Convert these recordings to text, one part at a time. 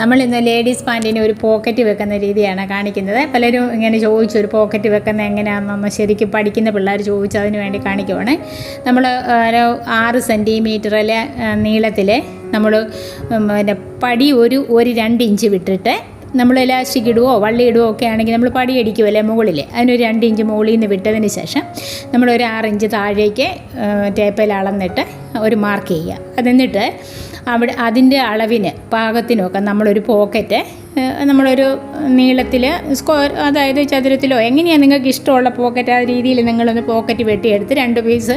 നമ്മൾ ഇന്ന് ലേഡീസ് പാന്റിന് ഒരു പോക്കറ്റ് വെക്കുന്ന രീതിയാണ് കാണിക്കുന്നത്. പലരും ഇങ്ങനെ ചോദിച്ചു ഒരു പോക്കറ്റ് വെക്കുന്ന എങ്ങനെയാണെന്നൊന്ന് ശരിക്കും പഠിക്കുന്ന പിള്ളേർ ചോദിച്ചു അതിന് വേണ്ടി കാണിക്കുവാണ്. നമ്മൾ ഒരു ആറ് സെന്റിമീറ്ററിലെ നീളത്തിൽ നമ്മൾ പിന്നെ പടി ഒരു ഒരു രണ്ട് ഇഞ്ച് വിട്ടിട്ട് നമ്മൾ ഇലാസ്റ്റിക് ഇടുവോ വള്ളി ഇടുവോ ഒക്കെ ആണെങ്കിൽ നമ്മൾ പടി അടിക്കുമല്ലേ മുകളിൽ. അതിനൊരു രണ്ട് ഇഞ്ച് മുകളിൽ നിന്ന് വിട്ടതിന് ശേഷം നമ്മൾ ഒരു ആറിഞ്ച് താഴേക്ക് ടേപ്പിൽ അളന്നിട്ട് ഒരു മാർക്ക് ചെയ്യുക. അതെന്നിട്ട് അവിടെ അതിന്റെ അളവിന് പാകത്തിനൊക്കെ നമ്മളൊരു പോക്കറ്റ് നമ്മളൊരു നീളത്തിൽ സ്ക്വയർ അതായത് ചതുരത്തിലോ എങ്ങനെയാണ് നിങ്ങൾക്ക് ഇഷ്ടമുള്ള പോക്കറ്റ് ആ രീതിയിൽ നിങ്ങളൊന്ന് പോക്കറ്റ് വെട്ടിയെടുത്ത് രണ്ട് പീസ്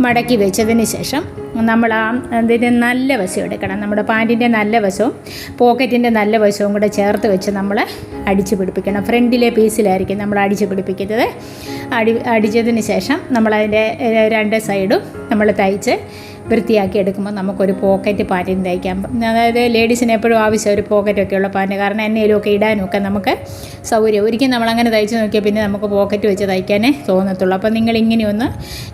മടക്കി വെച്ചതിന് ശേഷം നമ്മൾ ആ ഇതിന്റെ നല്ല വശം എടുക്കണം. നമ്മുടെ പാന്റിന്റെ നല്ല വശവും പോക്കറ്റിന്റെ നല്ല വശവും കൂടെ ചേർത്ത് വെച്ച് നമ്മൾ അടിച്ച് പിടിപ്പിക്കണം. ഫ്രണ്ടിലെ പീസിലായിരിക്കും നമ്മൾ അടിച്ച് പിടിപ്പിക്കുന്നത്. അടി അടിച്ചതിന് ശേഷം നമ്മളതിന്റെ രണ്ട് സൈഡും നമ്മൾ തയ്ച്ച് വൃത്തിയാക്കി എടുക്കുമ്പോൾ നമുക്കൊരു പോക്കറ്റ് പാറ്റിന് തയ്ക്കാം. അതായത് ലേഡീസിന് എപ്പോഴും ആവശ്യം ഒരു പോക്കറ്റൊക്കെ ഉള്ള പാന്റ് കാരണം എന്നേലുമൊക്കെ ഇടാനുമൊക്കെ നമുക്ക് സൗകര്യം. ഒരിക്കലും നമ്മളങ്ങനെ തയ്ച്ച് നോക്കിയാൽ പിന്നെ നമുക്ക് പോക്കറ്റ് വെച്ച് തയ്ക്കാനേ തോന്നത്തുള്ളൂ. അപ്പോൾ നിങ്ങൾ ഇങ്ങനെയൊന്ന്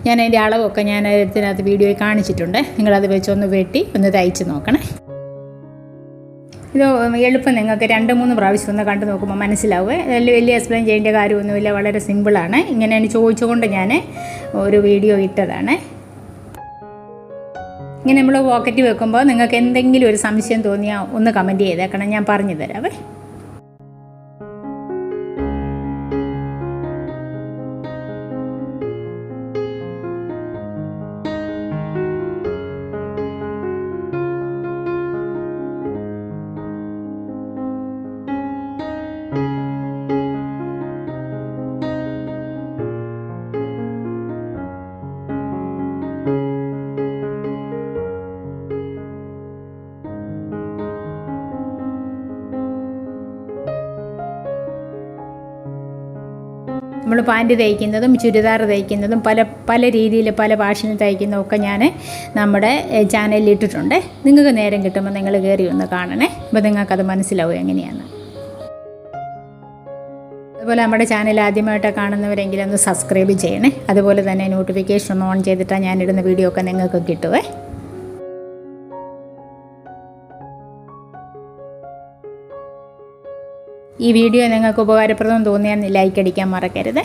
ഞാൻ അതിന്റെ അളവൊക്കെ ഞാൻ ഇതിനകത്ത് വീഡിയോയിൽ കാണിച്ചിട്ടുണ്ട്. നിങ്ങളത് വെച്ചൊന്ന് വെട്ടി ഒന്ന് തയ്ച്ച് നോക്കണേ. ഇത് എളുപ്പം നിങ്ങൾക്ക് രണ്ട് മൂന്ന് പ്രാവശ്യം ഒന്ന് കണ്ടു നോക്കുമ്പോൾ മനസ്സിലാവുക വലിയ വലിയ എക്സ്പ്ലെയിൻ ചെയ്യേണ്ട കാര്യമൊന്നുമില്ല. വളരെ സിമ്പിളാണ് ഇങ്ങനെ ചോദിച്ചുകൊണ്ട് ഞാൻ ഒരു വീഡിയോ ഇട്ടതാണ്. ഇങ്ങനെ നമ്മൾ പോക്കറ്റ് വെക്കുമ്പോൾ നിങ്ങൾക്ക് എന്തെങ്കിലും ഒരു സംശയം തോന്നിയാൽ ഒന്ന് കമന്റ് ചെയ്തേക്കണം. ഞാൻ പറഞ്ഞു തരാവേ നമ്മൾ പാന്റ് തയ്ക്കുന്നതും ചുരിദാർ തയ്ക്കുന്നതും പല പല രീതിയിൽ പല ഭാഷയിൽ തയ്ക്കുന്നതും ഒക്കെ ഞാൻ നമ്മുടെ ചാനലിൽ ഇട്ടിട്ടുണ്ട്. നിങ്ങൾക്ക് നേരം കിട്ടുമ്പോൾ നിങ്ങൾ കയറി ഒന്ന് കാണണേ. അപ്പോൾ നിങ്ങൾക്കത് മനസ്സിലാവും എങ്ങനെയാണ് അതുപോലെ നമ്മുടെ ചാനൽ ആദ്യമായിട്ട് കാണുന്നവരെങ്കിലും ഒന്ന് സബ്സ്ക്രൈബ് ചെയ്യണേ. അതുപോലെ തന്നെ നോട്ടിഫിക്കേഷൻ ഓൺ ചെയ്തിട്ടാണ് ഞാനിടുന്ന വീഡിയോ ഒക്കെ നിങ്ങൾക്ക് കിട്ടുവേ. ഈ വീഡിയോ നിങ്ങൾക്ക് ഉപകാരപ്രദം തോന്നിയാൽ ലൈക്ക് അടിക്കാൻ മറക്കരുത്.